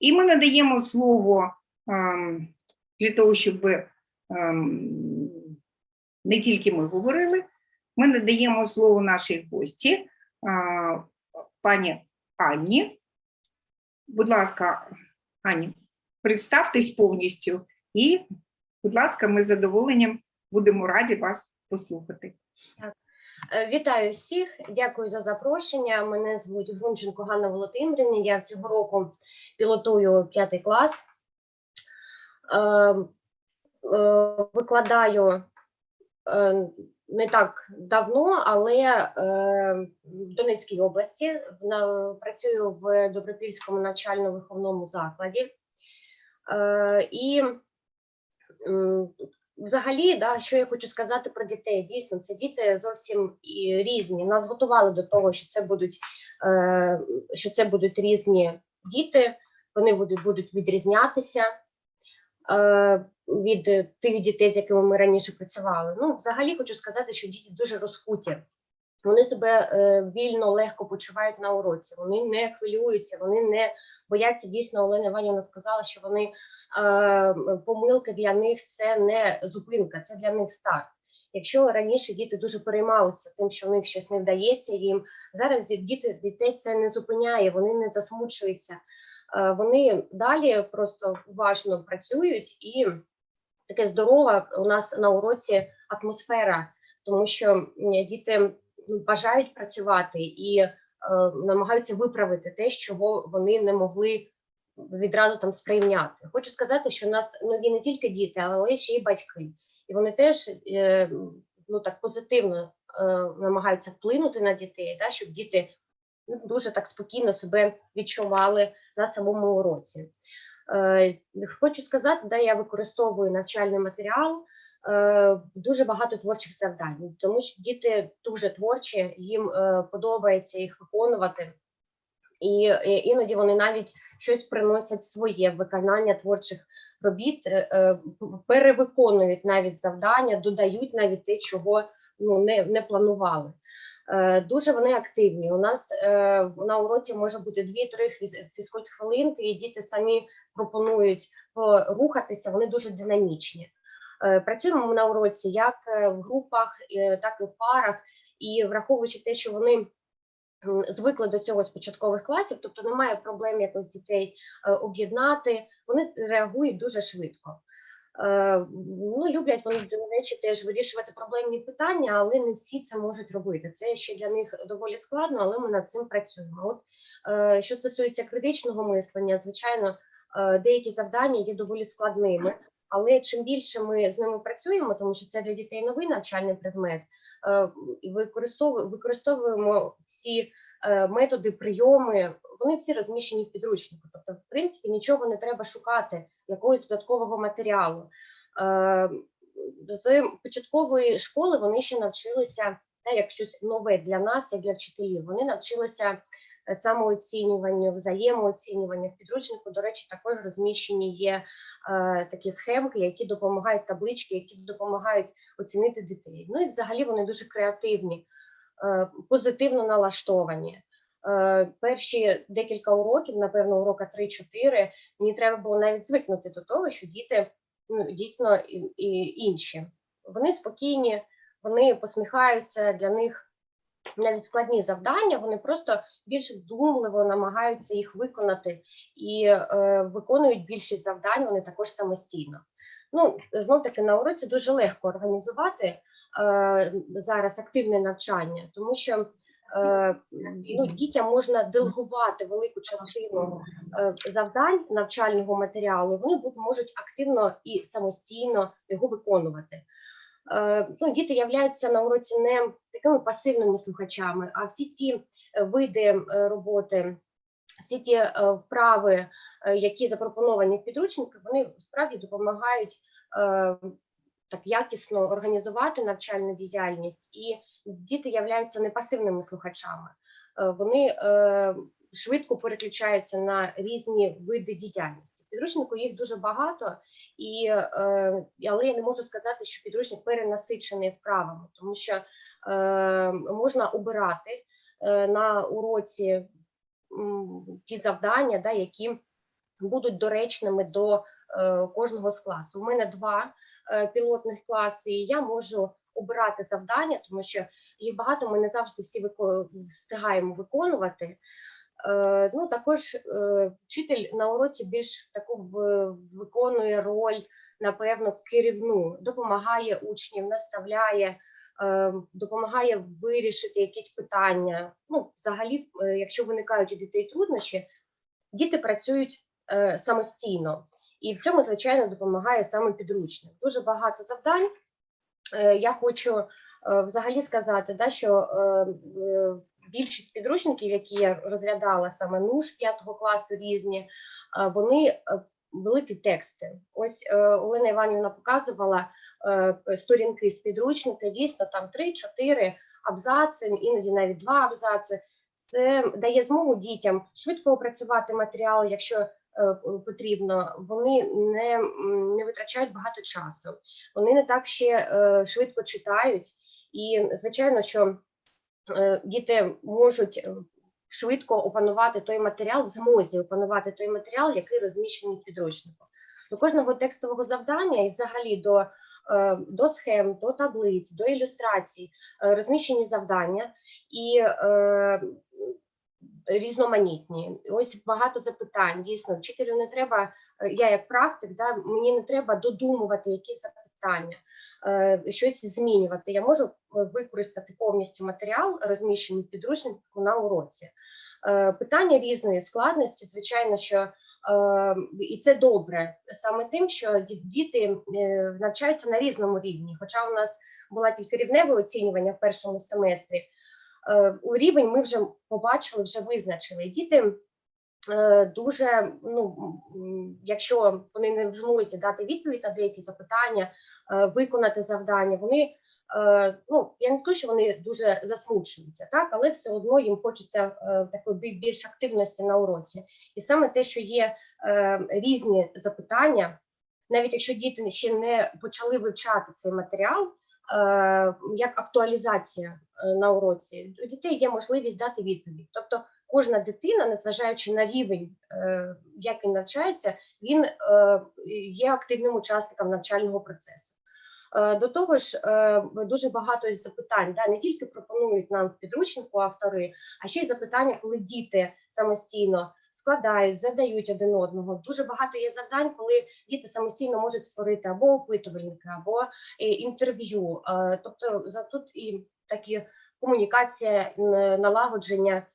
І ми надаємо слово ем, для того, щоб ем, не тільки ми говорили, ми надаємо слово нашій гості, пані Анні. Будь ласка, Ані, представтесь повністю і, будь ласка, ми з задоволенням будемо раді вас послухати. Е, Вітаю всіх, дякую за запрошення. Мене звуть Грунченко Ганна Володимирівна. Я цього року пілотую п'ятий клас. Е, е, Викладаю е, не так давно, але е, в Донецькій області працюю в Добропільському навчально-виховному закладі. Е, І Взагалі, да, що я хочу сказати про дітей. Дійсно, це діти зовсім і різні. Нас готували до того, що це будуть, е, що це будуть різні діти, вони будуть, будуть відрізнятися е, від тих дітей, з якими ми раніше працювали. Ну, взагалі хочу сказати, що діти дуже розкуті. Вони себе е, вільно, легко почувають на уроці. Вони не хвилюються, вони не бояться. Дійсно, Олена Іванівна сказала, що вони помилки для них це не зупинка, це для них старт. Якщо раніше діти дуже переймалися тим, що в них щось не вдається їм, зараз діти дітей це не зупиняє, вони не засмучуються, Е, вони далі просто уважно працюють і таке здорова у нас на уроці атмосфера, тому що діти бажають працювати і е, намагаються виправити те, чого вони не могли відразу там сприйняти. Хочу сказати, що у нас нові не тільки діти, але ще й батьки, і вони теж е, ну так позитивно е, намагаються вплинути на дітей, да, щоб діти ну, дуже так спокійно себе відчували на самому уроці. Е, хочу сказати, да, я використовую навчальний матеріал. Дуже багато творчих завдань, тому що діти дуже творчі, їм подобається їх виконувати, і іноді вони навіть щось приносять своє виконання творчих робіт, е, е, перевиконують навіть завдання, додають навіть те, чого ну не, не планували. Е, Дуже вони активні. У нас на уроці може бути 2-3 фіз- фізкульт-хвилинки, і діти самі пропонують порухатися, вони дуже динамічні. Працюємо ми на уроці як в групах, так і в парах, і враховуючи те, що вони звикли до цього з початкових класів, тобто немає проблем якось дітей е, об'єднати, вони реагують дуже швидко. Е, Ну, люблять вони до речі теж вирішувати проблемні питання, але не всі це можуть робити. Це ще для них доволі складно, але ми над цим працюємо. От е, що стосується критичного мислення, звичайно, деякі завдання є доволі складними. Але чим більше ми з ними працюємо, тому що це для дітей новий навчальний предмет, використовуємо, використовуємо всі е, методи, прийоми, вони всі розміщені в підручнику. Тобто, в принципі, нічого не треба шукати, якогось додаткового матеріалу. Е, З початкової школи вони ще навчилися те, як щось нове для нас, як для вчителів. Вони навчилися е, самооцінюванню, взаємооцінюванню. В підручнику, до речі, також розміщені є е, такі схемки, які допомагають таблички, які допомагають оцінити дітей. Ну і взагалі вони дуже креативні, е, позитивно налаштовані. Е, Перші декілька уроків, напевно, урока 3-4, мені треба було навіть звикнути до того, що діти ну, дійсно інші. Вони спокійні, вони посміхаються, для них навіть складні завдання, вони просто більш вдумливо намагаються їх виконати і е, виконують більшість завдань вони також самостійно. Ну, знов таки на уроці дуже легко організувати е, зараз активне навчання, тому що е, ну, дітям можна делегувати велику частину е, завдань навчального матеріалу. Вони можуть активно і самостійно його виконувати. Е, ну, діти являються на уроці не такими пасивними слухачами, а всі ті е, види е, роботи, всі ті вправи, які запропоновані в підручнику, вони справді допомагають е, так якісно організувати навчальну діяльність, і діти являються не пасивними слухачами. Е, Вони е, швидко переключаються на різні види діяльності. В підручнику їх дуже багато, і, е, але я не можу сказати, що підручник перенасичений вправами, тому що е, можна обирати е, на уроці ті завдання, да, які будуть доречними до кожного з класу. У мене два пілотних класи, і я можу обирати завдання, тому що їх багато. Ми не завжди всі встигаємо виконувати. Е, Ну також е, вчитель на уроці більш таку виконує роль, напевно, керівну, допомагає учнів, наставляє, е, допомагає вирішити якісь питання. Ну, взагалі, е, якщо виникають у дітей труднощі, діти працюють е, самостійно, і в цьому, звичайно, допомагає саме підручник. Дуже багато завдань. Я хочу взагалі сказати, да, що більшість підручників, які я розглядала саме НУШ 5 класу різні, е, вони е, великі тексти. Ось е, Олена Іванівна показувала сторінки з підручника, дійсно там 3-4 абзаци, іноді навіть два абзаци. Це дає змогу дітям швидко опрацювати матеріал, якщо потрібно. Вони не, не витрачають багато часу. Вони не так ще швидко читають, і звичайно, що діти можуть е, швидко опанувати той матеріал, в змозі опанувати той матеріал, який розміщений в підручнику. До кожного текстового завдання і взагалі до, е, до схем, до таблиць, до ілюстрацій е, розміщені завдання і е, різноманітні. Ось багато запитань. Дійсно, вчителю не треба. е, Я як практик, да, мені не треба додумувати якісь запитання, е, щось змінювати. Я можу е, використати повністю матеріал, розміщений в підручнику на уроці. Е, Питання різної складності, звичайно, що е, і це добре саме тим, що діти навчаються на різному рівні. Хоча у нас була тільки рівневе оцінювання в першому семестрі, у рівень ми вже побачили, вже визначили. Діти дуже, ну якщо вони не в змозі дати відповідь на деякі запитання, виконати завдання, вони. е, Ну, я не скажу, що вони дуже засмучуються, так, але все одно їм хочеться е, такої більш активності на уроці. І саме те, що є е, різні запитання, навіть якщо діти ще не почали вивчати цей матеріал, е, як актуалізація е, на уроці, у дітей є можливість дати відповідь. Тобто кожна дитина, незважаючи на рівень, е, як він навчається, він е, є активним учасником навчального процесу. Е, До того ж, е, дуже багато запитань да, не тільки пропонують нам в підручнику автори, а ще й запитання, коли діти самостійно складають, задають один одного. Дуже багато є завдань, коли діти самостійно можуть створити або опитувальники, або е, інтерв'ю. Тобто за тут і такі комунікація, налагодження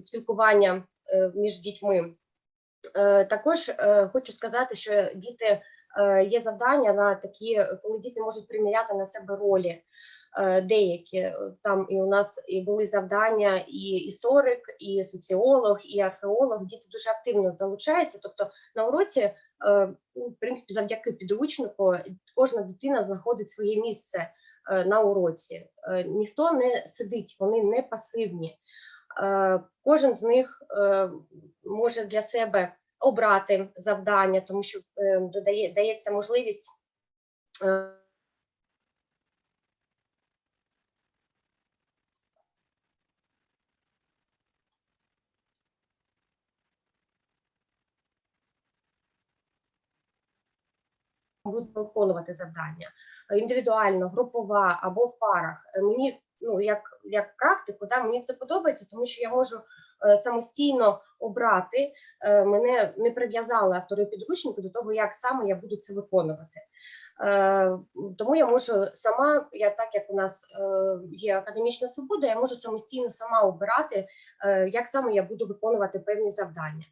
спілкування між дітьми. Також хочу сказати, що діти є завдання на такі, коли діти можуть приміряти на себе ролі. е, Деякі там і у нас і були завдання, і історик, і соціолог, і археолог. Діти дуже активно залучаються. Тобто на уроці, е, ну, в принципі, завдяки підручнику, кожна дитина знаходить своє місце е, на уроці. Е, Ніхто не сидить, вони не пасивні. Е, Кожен з них е, може для себе обрати завдання, тому що е, додає дається можливість. е, будуть виконувати завдання індивідуально, групова або в парах. Е, Мені ну як, як практику, да, мені це подобається, тому що я можу самостійно обрати. Е, мене не прив'язали автори підручника до того, як саме я буду це виконувати. Е, тому я можу сама, я так як у нас е, є академічна свобода, я можу самостійно сама обирати, як саме я буду виконувати певні завдання.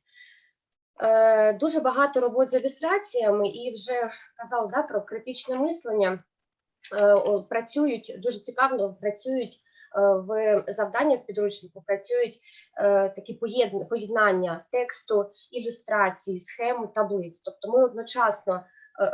Дуже багато робот з ілюстраціями, і вже казала да, про критичне мислення. Працюють дуже цікаво, працюють в завдання в підручнику, працюють е, такі поєдн- поєднання тексту, ілюстрацій, схем, таблиць. Тобто ми одночасно е,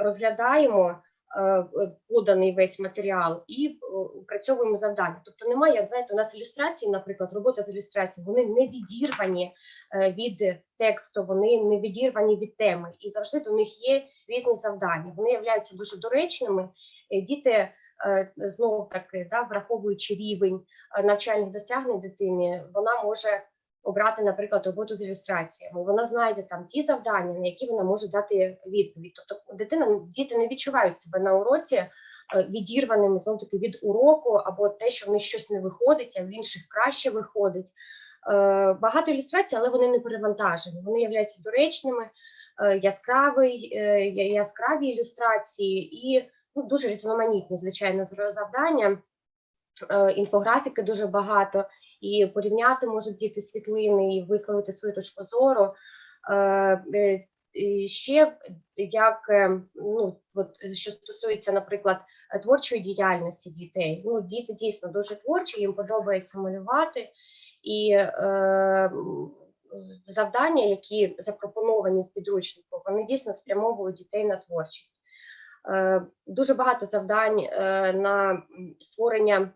розглядаємо е, е, поданий весь матеріал і е, опрацьовуємо завдання. Тобто немає, як знаєте, у нас ілюстрації, наприклад, робота з ілюстрацією, вони не відірвані е, від тексту, вони не відірвані від теми, і завжди до них є різні завдання. Вони являються дуже доречними. Е, Діти е, знову таки, да, враховуючи рівень е, навчальних досягнень дитини, вона може обрати, наприклад, роботу з ілюстраціями. Вона знайде там ті завдання, на які вона може дати відповідь. Тобто дитина, діти не відчувають себе на уроці е, відірваними знов таки від уроку, або те, що в них щось не виходить, а в інших краще виходить. Багато ілюстрацій, але вони не перевантажені. Вони являються доречними, яскравий, е, яскраві ілюстрації і ну, дуже різноманітні, звичайно, завдання. Е, Інфографіки дуже багато, і порівняти можуть діти світлини і висловити свою точку зору. Е, е, і Ще як ну, от, що стосується, наприклад, творчої діяльності дітей. Ну, діти дійсно дуже творчі, їм подобається малювати, і е, завдання, які запропоновані в підручнику, вони дійсно спрямовують дітей на творчість. Е, Дуже багато завдань е, на створення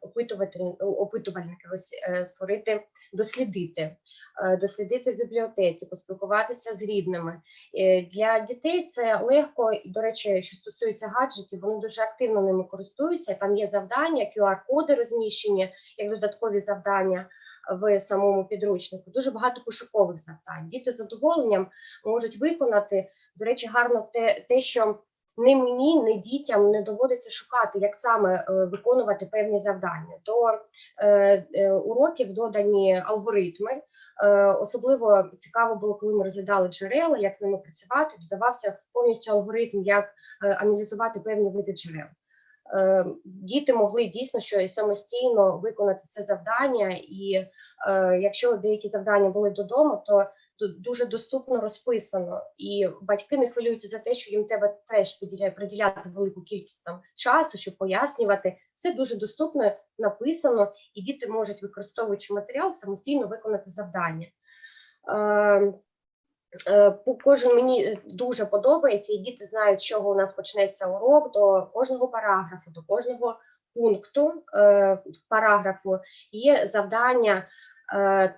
опитувальників, е, створити, дослідити, дослідити в бібліотеці, поспілкуватися з рідними. Для дітей це легко, і, до речі, що стосується гаджетів, вони дуже активно ними користуються. Там є завдання, QR-коди розміщені як додаткові завдання в самому підручнику. Дуже багато пошукових завдань. Діти з задоволенням можуть виконати. До речі, гарно те, те що не мені, не дітям не доводиться шукати, як саме е, виконувати певні завдання. До е, е, уроків додані алгоритми. Особливо цікаво було, коли ми розглядали джерела, як з ними працювати. Додавався повністю алгоритм, як аналізувати певні види джерел. Діти могли дійсно що самостійно виконати це завдання, і е, якщо деякі завдання були додому, то дуже доступно розписано, і батьки не хвилюються за те, що їм треба теж приділяти, велику кількість там часу, щоб пояснювати. Все дуже доступно написано, і діти можуть, використовуючи матеріал, самостійно виконати завдання. Е, е, Кожен мені е, дуже подобається, і діти знають, з чого у нас почнеться урок до кожного параграфу, до кожного пункту е, параграфу є завдання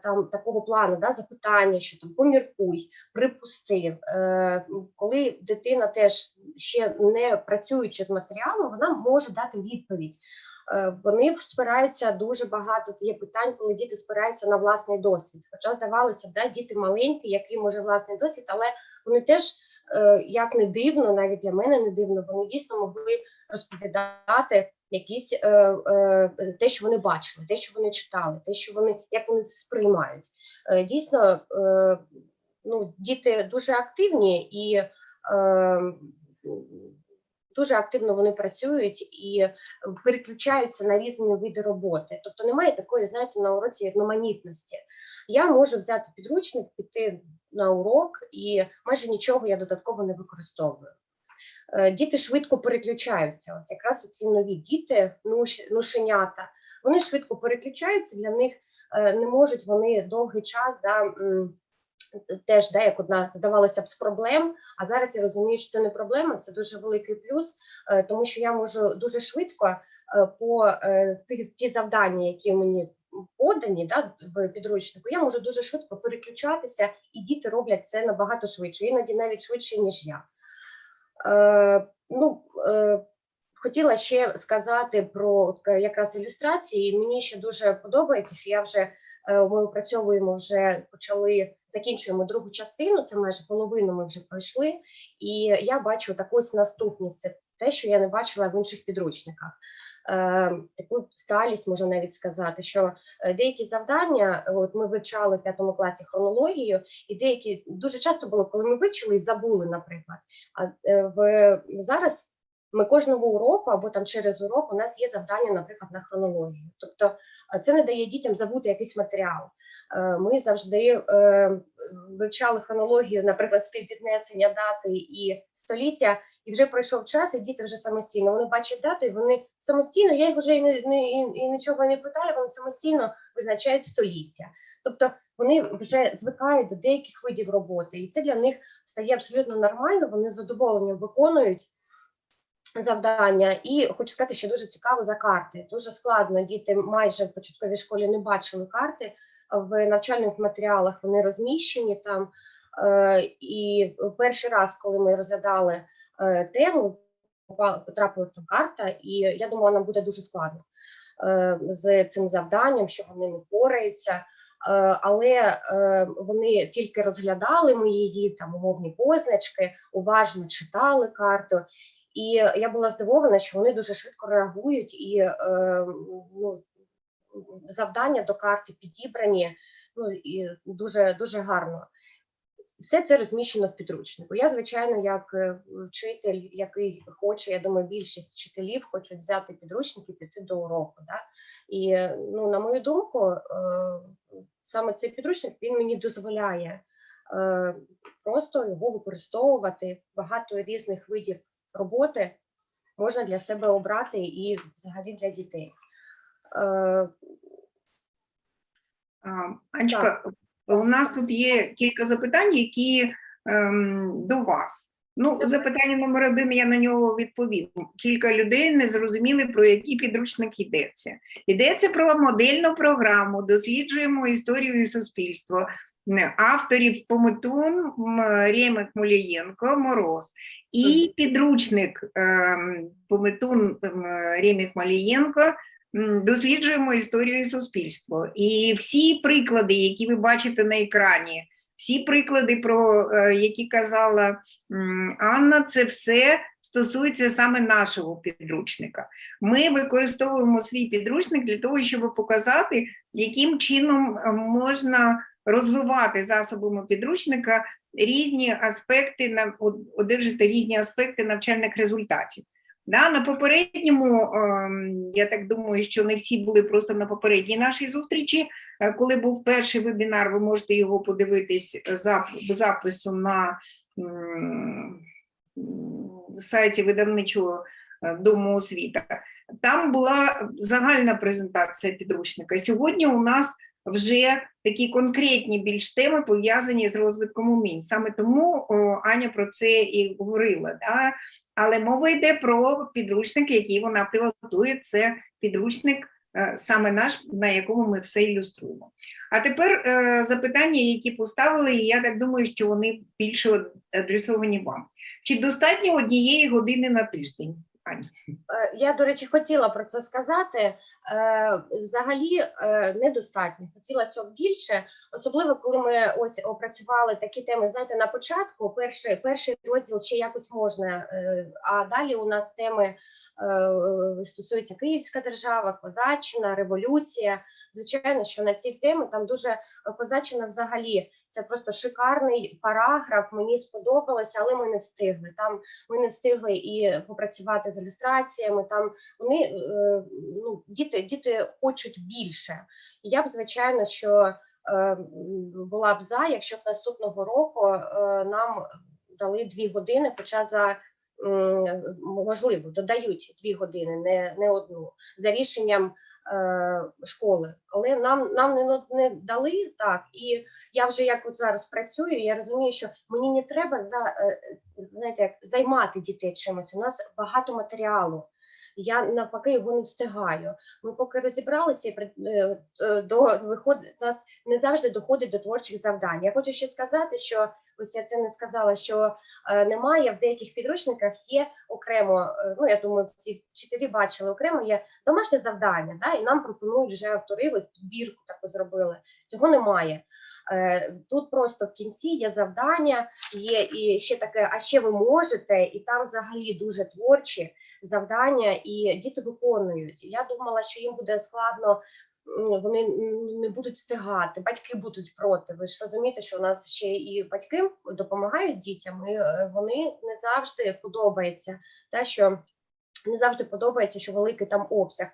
там такого плану, да, запитання, що там поміркуй, припусти. Е, коли дитина теж ще не працюючи з матеріалом, вона може дати відповідь. Е, Вони спираються дуже багато. Є питань, коли діти спираються на власний досвід. Хоча здавалося, б, да, діти маленькі, який може власний досвід, але вони теж, е, як не дивно, навіть для мене не дивно, вони дійсно могли розповідати якісь е, е, те, що вони бачили, те, що вони читали, те, що вони як вони це сприймають. Е, Дійсно, е, ну, діти дуже активні і е, дуже активно вони працюють і переключаються на різні види роботи. Тобто немає такої, знаєте, на уроці різноманітності. Я можу взяти підручник, піти на урок, і майже нічого я додатково не використовую. Е, Діти швидко переключаються. От якраз ці нові діти, нуш- нушенята, вони швидко переключаються. Для них е, не можуть вони довгий час да, теж да, як одна здавалося б з проблем. А зараз я розумію, що це не проблема, це дуже великий плюс, е, тому що я можу дуже швидко по ті завдання, які мені подані да, в підручнику, я можу дуже швидко переключатися, і діти роблять це набагато швидше, іноді навіть швидше, ніж я. Е, ну, е, хотіла ще сказати про якраз ілюстрації. Мені ще дуже подобається, що я вже е, ми опрацьовуємо вже почали закінчуємо другу частину. Це майже половину ми вже пройшли, і я бачу так ось наступність. Це те, що я не бачила в інших підручниках. Е, таку сталість можна навіть сказати, що е, деякі завдання, от ми вивчали в п'ятому класі хронологію, і деякі дуже часто було, коли ми вивчили і забули, наприклад. А е, в зараз ми кожного уроку або там через урок у нас є завдання, наприклад, на хронологію. Тобто це не дає дітям забути якийсь матеріал. Ми завжди вивчали хронологію, наприклад, співвіднесення дати і століття, і вже пройшов час, і діти вже самостійно. Вони бачать дату, і вони самостійно, я їх вже і, не, не, і, і нічого не питаю, вони самостійно визначають століття. Тобто вони вже звикають до деяких видів роботи, і це для них стає абсолютно нормально. Вони з задоволенням виконують завдання. І хочу сказати, що дуже цікаво за карти. Дуже складно. Діти майже в початковій школі не бачили карти. В навчальних матеріалах вони розміщені там. Е, І перший раз, коли ми розглядали тему, попала- потрапила там карта, і я думала, нам буде дуже складно е, з цим завданням, що вони не впораються. але е, вони тільки розглядали мої там умовні позначки, уважно читали карту. І я була здивована, що вони дуже швидко реагують, і е, ну, завдання до карти підібрані ну, і дуже, дуже гарно. Все це розміщено в підручнику. Я, звичайно, як е, вчитель, який хоче, я думаю, більшість вчителів хочуть взяти підручник і піти до уроку. Да? І ну, на мою думку, е, саме цей підручник він мені дозволяє е, просто його використовувати. Багато різних видів роботи можна для себе обрати і взагалі для дітей. Анечка, у нас тут є кілька запитань, які ем, до вас. Ну, запитання номер один, я на нього відповім. Кілька людей не зрозуміли, про який підручник йдеться. Йдеться про модельну програму, досліджуємо історію і суспільство. Авторів Пометун, Ремик Мулієнко, Мороз. І підручник ем, Пометун, м, Ремик Малієнко досліджуємо історію і суспільство. І всі приклади, які ви бачите на екрані, всі приклади, про е, які казала Анна, це все стосується саме нашого підручника. Ми використовуємо свій підручник для того, щоб показати, яким чином е, можна розвивати засобами підручника різні аспекти, одержати різні аспекти навчальних результатів. Да, на попередньому, ем, я так думаю, що не всі були просто на попередній нашій зустрічі. Е, Коли був перший вебінар, ви можете його подивитись в запису на сайті видавничого е, дому освіта. Там була загальна презентація підручника. Сьогодні у нас вже такі конкретні більш теми пов'язані з розвитком умінь. Саме тому о, Аня про це і говорила. Да? Але мова йде про підручник, який вона пілотує. Це підручник е, саме наш, на якому ми все ілюструємо. А тепер е, запитання, які поставили, і я так думаю, що вони більше адресовані вам. Чи достатньо однієї години на тиждень? Аня? Е, Я, до речі, хотіла про це сказати. Е, Взагалі е, недостатньо. Хотілося б більше, особливо коли ми ось опрацювали такі теми. Знаєте, на початку перший, перший розділ ще якось можна, е, а далі у нас теми стосуються Київська держава, Козаччина, революція. Звичайно, що на ці теми там дуже Козаччина взагалі це просто шикарний параграф. Мені сподобалося, але ми не встигли. Там ми не встигли і попрацювати з ілюстраціями. Там вони е, ну, діти, діти хочуть більше. Я б звичайно, що е, була б за, якщо б наступного року е, нам дали дві години, хоча за можливо додають дві години, не, не одну за рішенням. Е, Школи, але нам нам не, не дали так, і я вже як от зараз працюю, я розумію, що мені не треба за е, знаєте, як займати дітей чимось. У нас багато матеріалу. Я навпаки його не встигаю. Ми поки розібралися і е, до виходить нас не завжди доходить до творчих завдань. Я хочу ще сказати, що ось я це не сказала, що е, немає в деяких підручниках є окремо. е, Ну я думаю, всі вчителі бачили окремо є домашнє завдання. Да, і нам пропонують вже автори ось підбірку таку зробили. Цього немає. Е, Тут просто в кінці є завдання, є і ще таке, а ще ви можете, і там взагалі дуже творчі завдання, і діти виконують. Я думала, що їм буде складно, вони не будуть встигати, батьки будуть проти. Ви ж розумієте, що у нас ще і батьки допомагають дітям, і е, вони не завжди подобається те, що не завжди подобається, що великий там обсяг.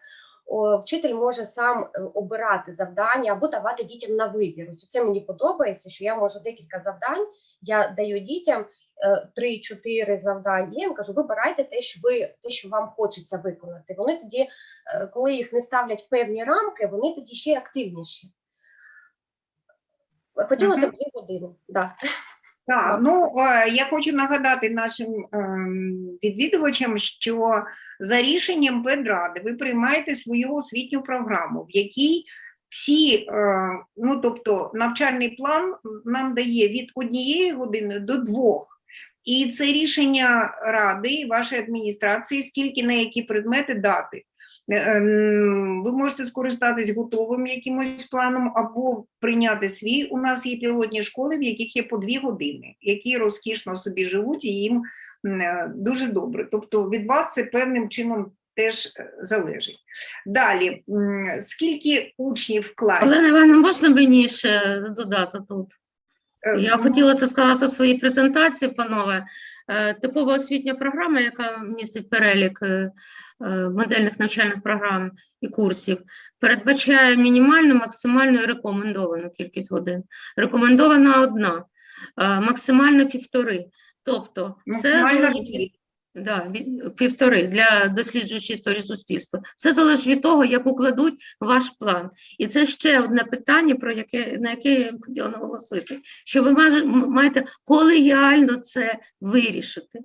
Вчитель може сам е, обирати завдання або давати дітям на вибір. Це мені подобається, що я можу декілька завдань. Я даю дітям е, три-чотири завдання. Я їм кажу, вибирайте те, що ви те, що вам хочеться виконати. Вони тоді, е, коли їх не ставлять в певні рамки, вони тоді ще активніші. Хотілося б дві години. Да. Так, ну е, я хочу нагадати нашим ем, відвідувачам, що за рішенням педради ви приймаєте свою освітню програму, в якій всі, е, ну тобто навчальний план нам дає від однієї години до двох. І це рішення ради вашої адміністрації, скільки на які предмети дати. Е, ем, Ви можете скористатись готовим якимось планом або прийняти свій. У нас є пілотні школи, в яких є по дві години, які розкішно собі живуть і їм е, дуже добре. Тобто від вас це певним чином теж е, залежить. Далі, скільки учнів в класі? Олена Івановна, можна мені ще додати тут? Я ну, хотіла це сказати у своїй презентації, панове. Е, Типова освітня програма, яка містить перелік е, е, модельних навчальних програм і курсів, передбачає мінімальну, максимальну і рекомендовану кількість годин. Рекомендована одна, максимально півтори. Тобто, все залежить від. Да, півтори для досліджуючої історії суспільства. Все залежить від того, як укладуть ваш план. І це ще одне питання, про яке на яке я хотіла наголосити, що ви маєте колегіально це вирішити.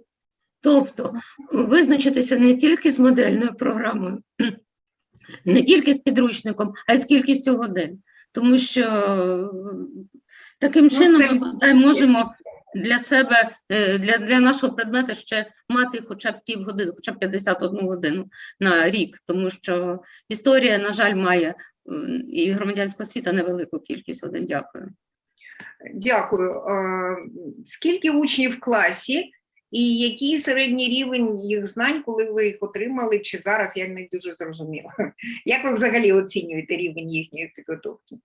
Тобто визначитися не тільки з модельною програмою, не тільки з підручником, а й з кількістю годин. Тому що таким чином це- ми можемо для себе, е, для, для нашого предмету ще мати хоча б півгодини, хоча б 51 годину на рік, тому що історія, на жаль, має і громадянська освіта невелику кількість годин. Дякую. Дякую. Е, Скільки учнів в класі і який середній рівень їх знань, коли ви їх отримали, чи зараз я не дуже зрозуміла. Як ви взагалі оцінюєте рівень їхньої підготовки?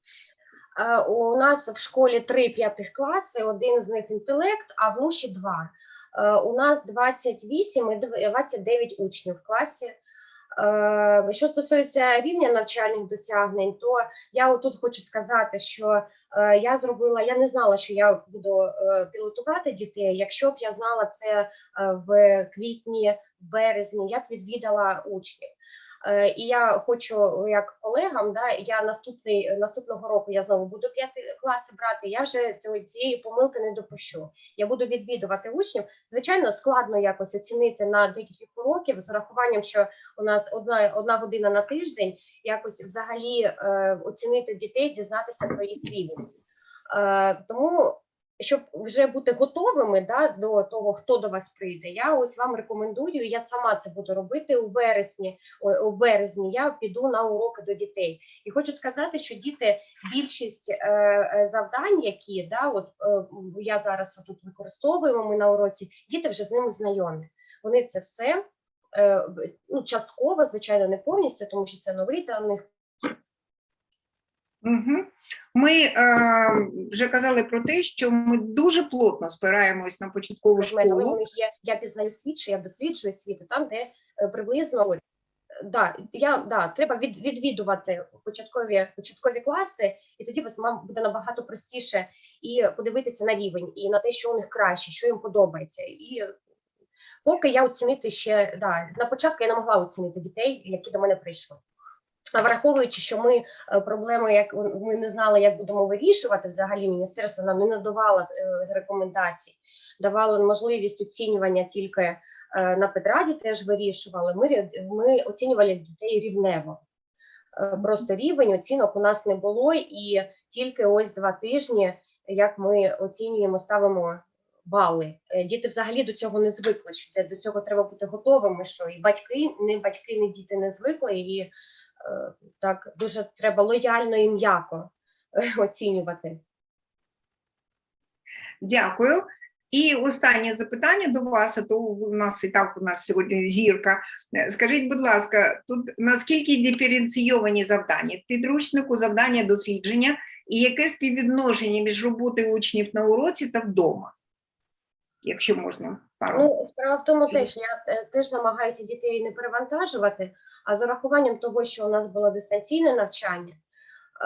Е, У нас в школі три п'ятих класи, один з них інтелект, а в НУШі два. Е, У нас 28 і дв- 29 учнів в класі. Е, Що стосується рівня навчальних досягнень, то я тут хочу сказати, що я зробила, я не знала, що я буду пілотувати дітей. Якщо б я знала це в квітні, в березні, я б відвідала учнів. Е, І я хочу, як колегам, да, я наступний наступного року я знову буду п'яти класи брати. Я вже цього цієї помилки не допущу. Я буду відвідувати учнів. Звичайно, складно якось оцінити на декілька уроків з урахуванням, що у нас одна одна година на тиждень. Якось взагалі е, оцінити дітей, дізнатися про їх рівень. Е, тому щоб вже бути готовими да, до того, хто до вас прийде, я ось вам рекомендую. Я сама це буду робити у вересні. У березні я піду на уроки до дітей, і хочу сказати, що діти більшість е, е, завдань, які да, от е, я зараз тут використовуємо ми на уроці, діти вже з ними знайомі. Вони це все ну, частково, звичайно, не повністю, тому що це новий для них Угу. Ми е, вже казали про те, що ми дуже плотно спираємось на початкову школу. є я пізнаю світ, чи я досліджую світ, там, де е, приблизно е, да, я да, треба від, відвідувати початкові початкові класи, і тоді вас вам буде набагато простіше і подивитися на рівень, і на те, що у них краще, що їм подобається. І поки я оцінити ще да, на початку я не могла оцінити дітей, які до мене прийшли. Враховуючи, що ми е, проблеми, як ми не знали, як будемо вирішувати, взагалі міністерство нам не надавало е, рекомендацій, давало можливість оцінювання тільки е, на Петраді, теж вирішували. Ми, ми оцінювали дітей рівнево. Просто рівень оцінок у нас не було, і тільки ось два тижні, як ми оцінюємо, ставимо бали. Діти взагалі до цього не звикли. Що до цього треба бути готовими. Що і батьки, не батьки, не діти не звикли, і так дуже треба лояльно і м'яко е, оцінювати. Дякую. І останнє запитання до вас, а то у нас і так у нас сьогодні зірка. Е, Скажіть, будь ласка, тут наскільки диференційовані завдання? Підручнику завдання дослідження і яке співвідношення між роботою учнів на уроці та вдома? Якщо можна пару. Ну, справа в тому, теж я е, теж намагаюся дітей не перевантажувати, а з урахуванням того, що у нас було дистанційне навчання,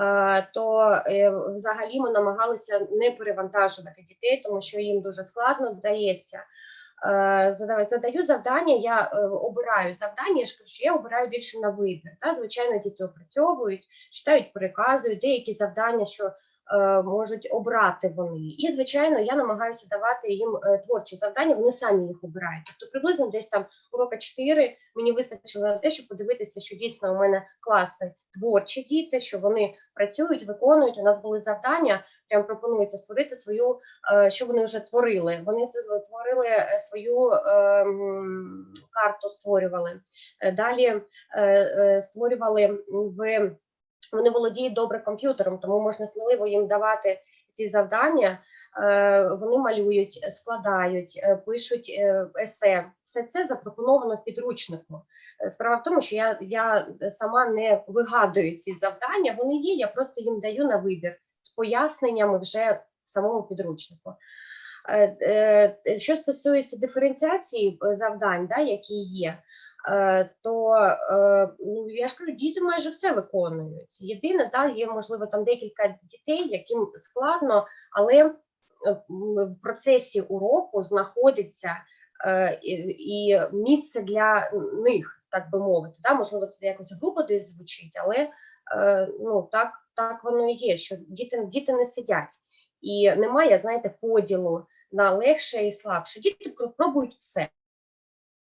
е, то е, взагалі ми намагалися не перевантажувати дітей, тому що їм дуже складно вдається. Е, задаю, завдання, я обираю завдання, я ж кажу, я обираю більше на вибір. Звичайно, діти опрацьовують, читають, переказують, деякі завдання, що можуть обрати вони. І, звичайно, я намагаюся давати їм е, творчі завдання, вони самі їх обирають. Тобто, приблизно десь там урока 4 мені вистачило на те, щоб подивитися, що дійсно у мене класи творчі діти, що вони працюють, виконують. У нас були завдання прям пропонується створити свою, е, що вони вже творили. Вони творили е, свою е, карту, створювали. Е, Далі е, е, створювали в вони володіють добре комп'ютером, тому можна сміливо їм давати ці завдання. Е, Вони малюють, складають, е, пишуть е, есе. Все це запропоновано в підручнику. Справа в тому, що я, я сама не вигадую ці завдання. Вони є, я просто їм даю на вибір з поясненнями вже в самому підручнику. Що стосується диференціації завдань, да, які є, то е, ну, я ж кажу, діти майже все виконують. Єдине, да, є можливо там декілька дітей, яким складно, але е, в процесі уроку знаходиться е, і, місце для них, так би мовити. Да? Можливо, це якось грубо десь звучить, але е, ну так, так воно і є, що діти, діти не сидять. І немає, знаєте, поділу на легше і слабше. Діти пробують все.